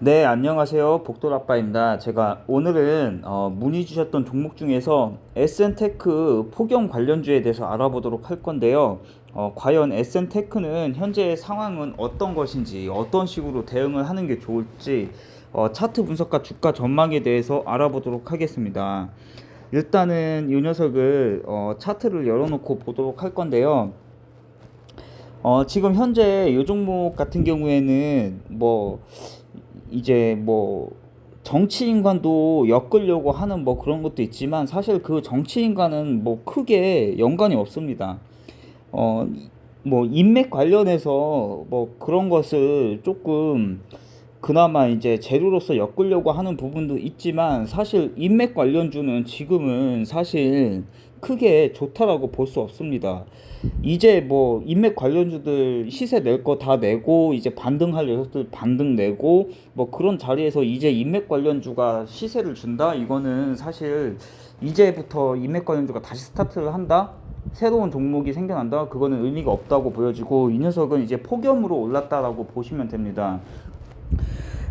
네, 안녕하세요. 복돌아빠입니다. 제가 오늘은 어, 문의 주셨던 종목 중에서 에센테크 폭염 관련주에 대해서 알아보도록 할 건데요. 어, 과연 에센테크는 현재 상황은 어떤 것인지, 어떤 식으로 대응을 하는 게 좋을지, 어, 차트 분석과 주가 전망에 대해서 알아보도록 하겠습니다. 일단은 이 녀석을 어, 차트를 열어놓고 보도록 할 건데요. 어, 지금 현재 이 종목 같은 경우에는 뭐 이제 뭐 정치인과도 엮으려고 하는 뭐 그런 것도 있지만 사실 그 정치인과는 뭐 크게 연관이 없습니다. 어, 뭐 인맥 관련해서 뭐 그런 것을 조금 그나마 이제 재료로서 엮으려고 하는 부분도 있지만 사실 인맥 관련주는 지금은 사실 크게 좋다라고 볼 수 없습니다. 이제 뭐 인맥 관련주들 시세 낼 거 다 내고 이제 반등할 녀석들 반등 내고 뭐 그런 자리에서 이제 인맥 관련주가 시세를 준다? 이거는 사실 이제부터 인맥 관련주가 다시 스타트를 한다? 새로운 종목이 생겨난다? 그거는 의미가 없다고 보여지고 이 녀석은 이제 폭염으로 올랐다라고 보시면 됩니다.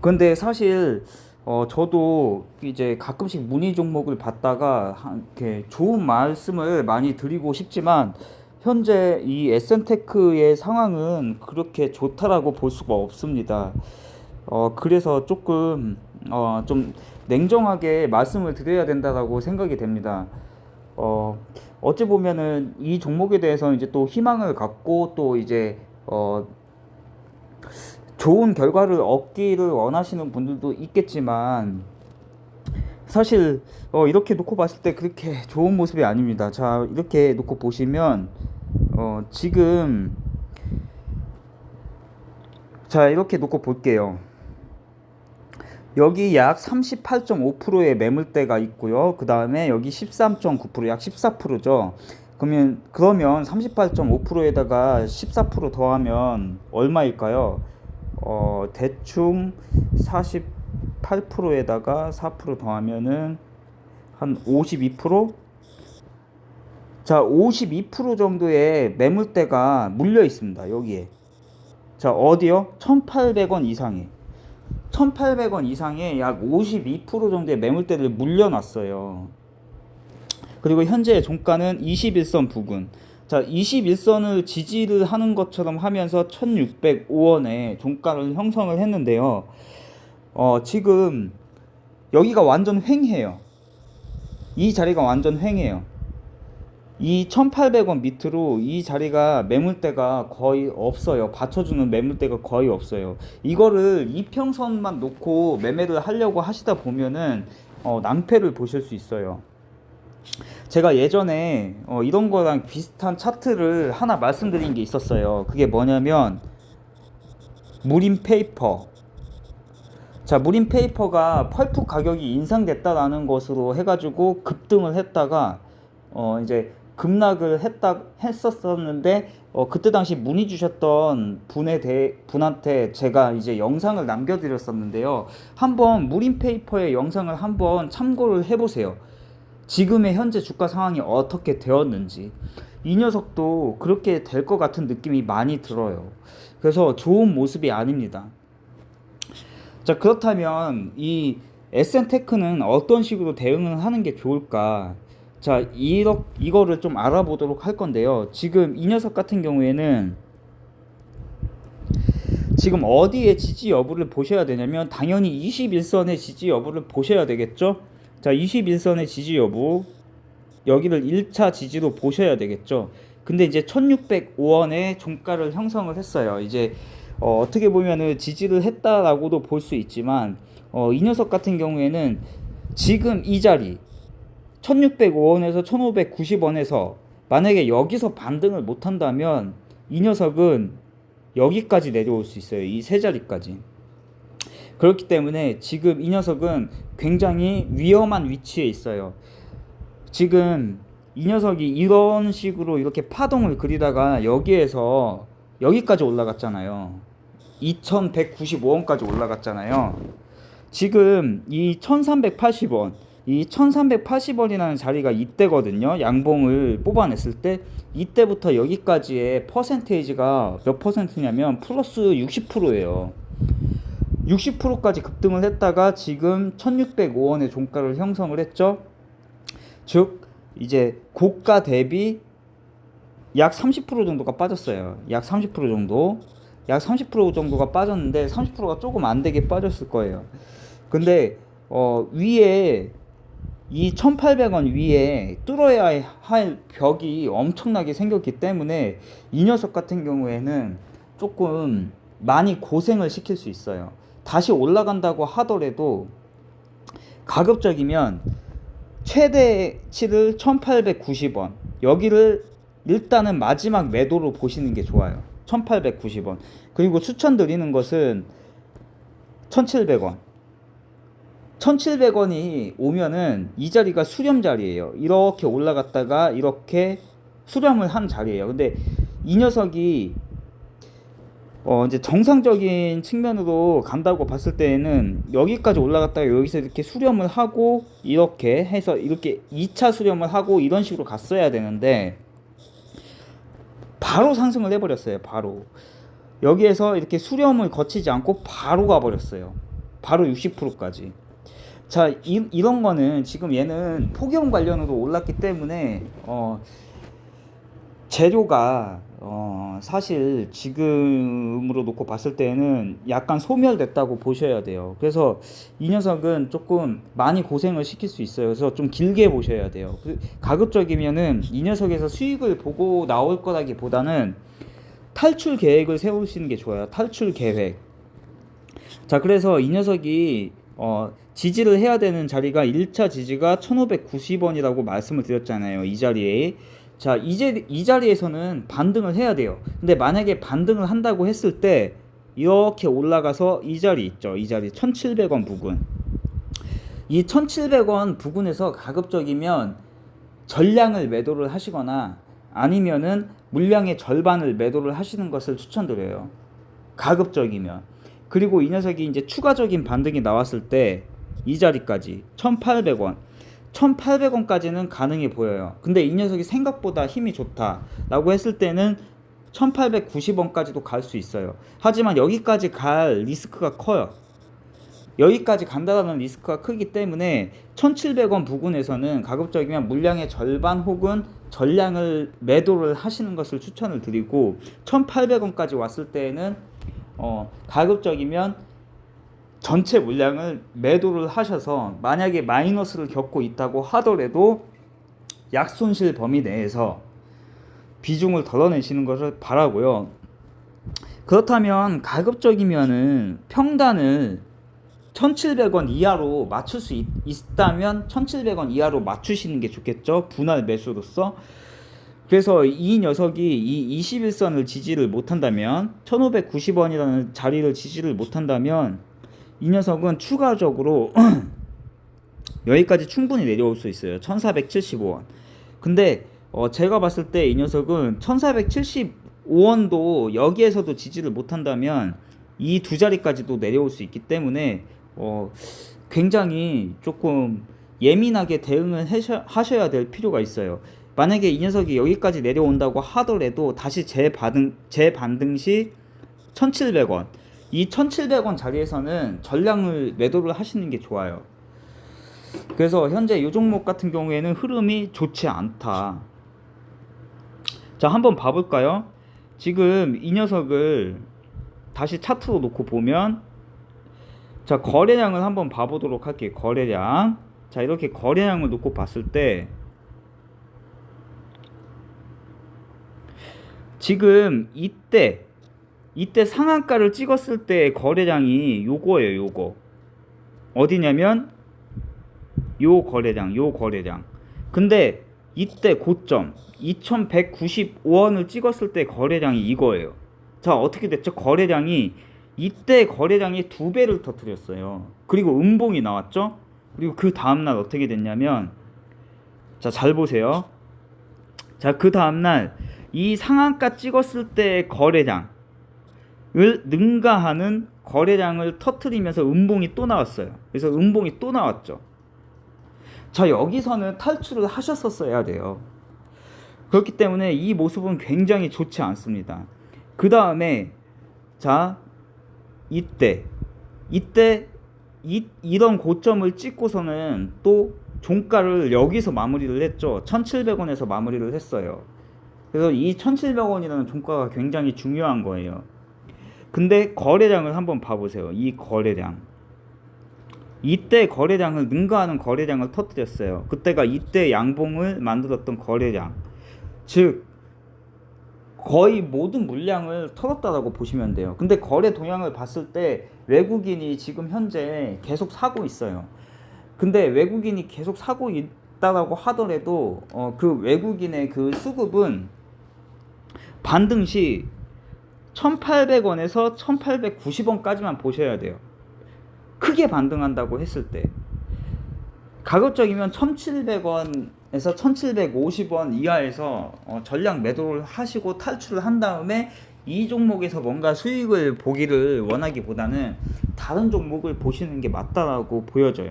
근데 사실 어 저도 이제 가끔씩 문의 종목을 받다가 한 이렇게 좋은 말씀을 많이 드리고 싶지만 현재 이 에센테크의 상황은 그렇게 좋다라고 볼 수가 없습니다. 어 그래서 조금 어 좀 냉정하게 말씀을 드려야 된다라고 생각이 됩니다. 어 어찌 보면은 이 종목에 대해서 이제 또 희망을 갖고 또 이제 어 좋은 결과를 얻기를 원하시는 분들도 있겠지만 사실 어 이렇게 놓고 봤을 때 그렇게 좋은 모습이 아닙니다. 자, 이렇게 놓고 보시면 어 지금 자, 이렇게 놓고 볼게요. 여기 약 38.5%의 매물대가 있고요. 그 다음에 여기 13.9%, 약 14%죠. 그러면, 그러면 38.5%에다가 14% 더하면 얼마일까요? 어, 대충 48%에다가 4% 더하면은 한 52%? 자, 52% 정도의 매물대가 물려 있습니다. 여기에. 자, 어디요? 1,800원 이상에. 1,800원 이상의 약52% 정도의 매물대를 물려놨어요. 그리고 현재 종가는 21선 부근. 자, 21선을 지지를 하는 것처럼 하면서 1605원에 종가를 형성을 했는데요. 어, 지금 여기가 완전 횡해요. 이 자리가 완전 횡해요. 이 1800원 밑으로 이 자리가 매물대가 거의 없어요. 받쳐주는 매물대가 거의 없어요. 이거를 이평선만 놓고 매매를 하려고 하시다 보면은 어, 낭패를 보실 수 있어요. 제가 예전에 어, 이런 거랑 비슷한 차트를 하나 말씀드린 게 있었어요. 그게 뭐냐면 무림 페이퍼. 자, 무림 페이퍼가 펄프 가격이 인상됐다라는 것으로 해가지고 급등을 했다가 어 이제 급락을 했다 했었었는데 어 그때 당시 문의 주셨던 분에 대 분한테 제가 이제 영상을 남겨드렸었는데요. 한번 무림 페이퍼의 영상을 한번 참고를 해보세요. 지금의 현재 주가 상황이 어떻게 되었는지 이 녀석도 그렇게 될 것 같은 느낌이 많이 들어요. 그래서 좋은 모습이 아닙니다. 자 그렇다면 이 에센테크는 어떤 식으로 대응을 하는 게 좋을까? 자 이러, 이거를 좀 알아보도록 할 건데요. 지금 이 녀석 같은 경우에는 지금 어디에 지지 여부를 보셔야 되냐면 당연히 21선의 지지 여부를 보셔야 되겠죠. 자, 21선의 지지 여부 여기를 1차 지지로 보셔야 되겠죠. 근데 이제 1605원의 종가를 형성을 했어요. 이제 어, 떻게 보면은 지지를 했다라고도 볼 수 있지만 어, 이 녀석 같은 경우에는 지금 이 자리 1605원에서 1590원에서 만약에 여기서 반등을 못 한다면 이 녀석은 여기까지 내려올 수 있어요. 이 세 자리까지. 그렇기 때문에 지금 이 녀석은 굉장히 위험한 위치에 있어요. 지금 이 녀석이 이런 식으로 이렇게 파동을 그리다가 여기에서 여기까지 올라갔잖아요. 2195원까지 올라갔잖아요. 지금 이 1380원, 이 1380원이라는 자리가 이때거든요. 양봉을 뽑아냈을 때 이때부터 여기까지의 퍼센테이지가 몇 퍼센트냐면 플러스 60%예요. 60%까지 급등을 했다가 지금 1605원의 종가를 형성을 했죠. 즉 이제 고가 대비 약 30% 정도가 빠졌어요. 약 30% 정도. 약 30% 정도가 빠졌는데 30%가 조금 안 되게 빠졌을 거예요. 근데 어 위에 이 1,800원 위에 뚫어야 할 벽이 엄청나게 생겼기 때문에 이 녀석 같은 경우에는 조금 많이 고생을 시킬 수 있어요. 다시 올라간다고 하더라도 가급적이면 최대치를 1890원. 여기를 일단은 마지막 매도로 보시는 게 좋아요. 1890원. 그리고 추천드리는 것은 1700원. 1700원이 오면은 이 자리가 수렴 자리예요. 이렇게 올라갔다가 이렇게 수렴을 한 자리예요. 근데 이 녀석이 어 이제 정상적인 측면으로 간다고 봤을 때에는 여기까지 올라갔다가 여기서 이렇게 수렴을 하고 이렇게 해서 이렇게 2차 수렴을 하고 이런 식으로 갔어야 되는데 바로 상승을 해버렸어요 바로. 여기에서 이렇게 수렴을 거치지 않고 바로 가버렸어요. 바로 60%까지. 자 이, 이런 거는 지금 얘는 폭염 관련으로 올랐기 때문에 어 재료가 어 사실 지금으로 놓고 봤을 때는 약간 소멸됐다고 보셔야 돼요. 그래서 이 녀석은 조금 많이 고생을 시킬 수 있어요. 그래서 좀 길게 보셔야 돼요. 그 가급적이면은 이 녀석에서 수익을 보고 나올 거라기보다는 탈출 계획을 세우시는 게 좋아요. 탈출 계획. 자, 그래서 이 녀석이 어 지지를 해야 되는 자리가 1차 지지가 1590원이라고 말씀을 드렸잖아요. 이 자리에. 자, 이제 이 자리에서는 반등을 해야 돼요. 근데 만약에 반등을 한다고 했을 때 이렇게 올라가서 이 자리 있죠. 이 자리 1,700원 부근. 이 1,700원 부근에서 가급적이면 전량을 매도를 하시거나 아니면은 물량의 절반을 매도를 하시는 것을 추천드려요. 가급적이면. 그리고 이 녀석이 이제 추가적인 반등이 나왔을 때 이 자리까지 1,800원. 1,800원까지는 가능해 보여요. 근데 이 녀석이 생각보다 힘이 좋다라고 했을 때는 1,890원까지도 갈 수 있어요. 하지만 여기까지 갈 리스크가 커요. 여기까지 간다는 리스크가 크기 때문에 1,700원 부근에서는 가급적이면 물량의 절반 혹은 전량을 매도를 하시는 것을 추천을 드리고 1,800원까지 왔을 때에는 어, 가급적이면 전체 물량을 매도를 하셔서 만약에 마이너스를 겪고 있다고 하더라도 약손실 범위 내에서 비중을 덜어내시는 것을 바라고요. 그렇다면 가급적이면은 평단을 1,700원 이하로 맞출 수 있, 있다면 1,700원 이하로 맞추시는 게 좋겠죠. 분할 매수로서. 그래서 이 녀석이 이 21선을 지지를 못한다면 1,590원이라는 자리를 지지를 못한다면 이 녀석은 추가적으로 여기까지 충분히 내려올 수 있어요. 1475원. 근데 어 제가 봤을 때 이 녀석은 1475원도 여기에서도 지지를 못한다면 이 두 자리까지도 내려올 수 있기 때문에 어 굉장히 조금 예민하게 대응을 하셔야 될 필요가 있어요. 만약에 이 녀석이 여기까지 내려온다고 하더라도 다시 재반등 재반등 시 1,700원 이 1,700원 자리에서는 전량을 매도를 하시는 게 좋아요. 그래서 현재 이 종목 같은 경우에는 흐름이 좋지 않다. 자, 한번 봐볼까요? 지금 이 녀석을 다시 차트로 놓고 보면 자, 거래량을 한번 봐보도록 할게요. 거래량. 자, 이렇게 거래량을 놓고 봤을 때 지금 이때 이때 상한가를 찍었을 때 거래량이 요거예요, 요거. 어디냐면 요 거래량, 요 거래량. 근데 이때 고점 2195원을 찍었을 때 거래량이 이거예요. 자, 어떻게 됐죠? 거래량이 이때 거래량이 두 배를 터뜨렸어요. 그리고 음봉이 나왔죠? 그리고 그 다음 날 어떻게 됐냐면 자, 잘 보세요. 자, 그 다음 날 이 상한가 찍었을 때 거래량 을 능가하는 거래량을 터트리면서 음봉이 또 나왔어요. 그래서 음봉이 또 나왔죠. 자, 여기서는 탈출을 하셨었어야 돼요. 그렇기 때문에 이 모습은 굉장히 좋지 않습니다. 그 다음에, 자, 이때, 이때 이, 이런 고점을 찍고서는 또 종가를 여기서 마무리를 했죠. 1,700원에서 마무리를 했어요. 그래서 이 1,700원이라는 종가가 굉장히 중요한 거예요. 근데 거래량을 한번 봐보세요. 이 거래량. 이때 거래량을 능가하는 거래량을 터뜨렸어요. 그때가 이때 양봉을 만들었던 거래량. 즉 거의 모든 물량을 털었다라고 보시면 돼요. 근데 거래 동향을 봤을 때 외국인이 지금 현재 계속 사고 있어요. 근데 외국인이 계속 사고 있다라고 하더라도 어, 그 외국인의 그 수급은 반등 시 1,800원에서 1,890원까지만 보셔야 돼요. 크게 반등한다고 했을 때 가급적이면 1,700원에서 1,750원 이하에서 어, 전량 매도를 하시고 탈출을 한 다음에 이 종목에서 뭔가 수익을 보기를 원하기보다는 다른 종목을 보시는 게 맞다라고 보여져요.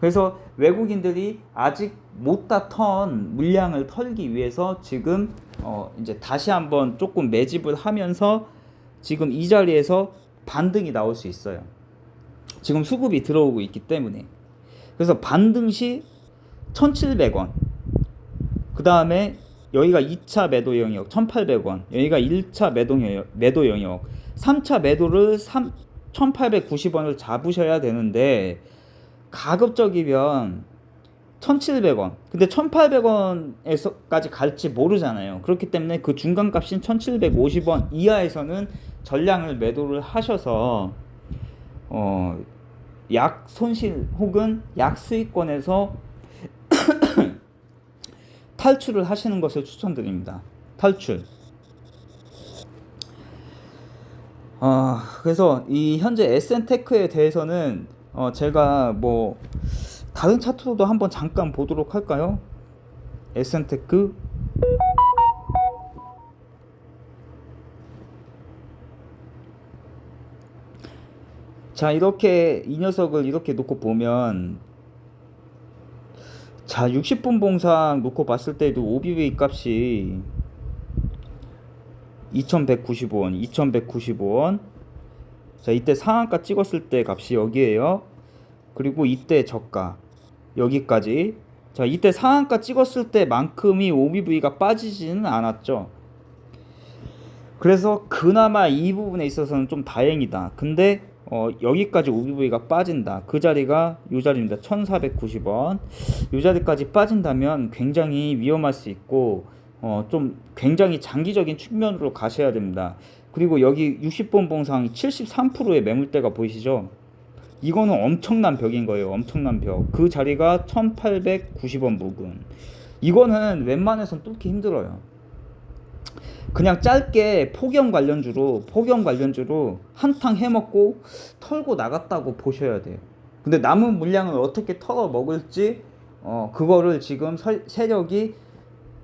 그래서 외국인들이 아직 못 다 턴 물량을 털기 위해서 지금 어 이제 다시 한번 조금 매집을 하면서 지금 이 자리에서 반등이 나올 수 있어요. 지금 수급이 들어오고 있기 때문에. 그래서 반등 시 1,700원. 그 다음에 여기가 2차 매도 영역 1,800원. 여기가 1차 매도 영역, 매도 영역. 3차 매도를 3, 1,890원을 잡으셔야 되는데 가급적이면 1,700원. 근데 1,800원에서까지 갈지 모르잖아요. 그렇기 때문에 그 중간 값인 1,750원 이하에서는 전량을 매도를 하셔서 어, 약 손실 혹은 약 수익권에서 탈출을 하시는 것을 추천드립니다. 탈출. 아, 그래서 이 현재 에센테크에 대해서는 어, 제가 뭐 다른 차트로도 한번 잠깐 보도록 할까요? 에센테크 자 이렇게 이 녀석을 이렇게 놓고 보면 자 60분 봉상 놓고 봤을 때도 OBV 값이 2195원 2195원 자 이때 상한가 찍었을 때 값이 여기에요. 그리고 이때 저가 여기까지. 자 이때 상한가 찍었을 때만큼이 OBV가 빠지지는 않았죠. 그래서 그나마 이 부분에 있어서는 좀 다행이다. 근데 어, 여기까지 OBV가 빠진다. 그 자리가 이 자리입니다. 1490원. 이 자리까지 빠진다면 굉장히 위험할 수 있고 어, 좀 굉장히 장기적인 측면으로 가셔야 됩니다 그리고 여기 60번 봉상 73%의 매물대가 보이시죠 이거는 엄청난 벽인 거예요. 엄청난 벽. 그 자리가 1890원 부근. 이거는 웬만해선 뚫기 힘들어요. 그냥 짧게 폭염 관련주로 폭염 관련주로 한탕 해먹고 털고 나갔다고 보셔야 돼요. 근데 남은 물량을 어떻게 털어 먹을지 어 그거를 지금 서, 세력이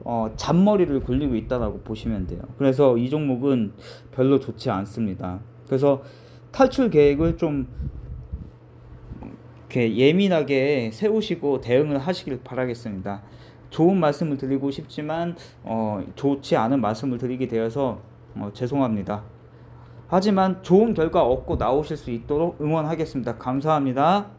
어 잔머리를 굴리고 있다라고 보시면 돼요. 그래서 이 종목은 별로 좋지 않습니다. 그래서 탈출 계획을 좀 이렇게 예민하게 세우시고 대응을 하시길 바라겠습니다. 좋은 말씀을 드리고 싶지만 어, 좋지 않은 말씀을 드리게 되어서 어, 죄송합니다. 하지만 좋은 결과 얻고 나오실 수 있도록 응원하겠습니다. 감사합니다.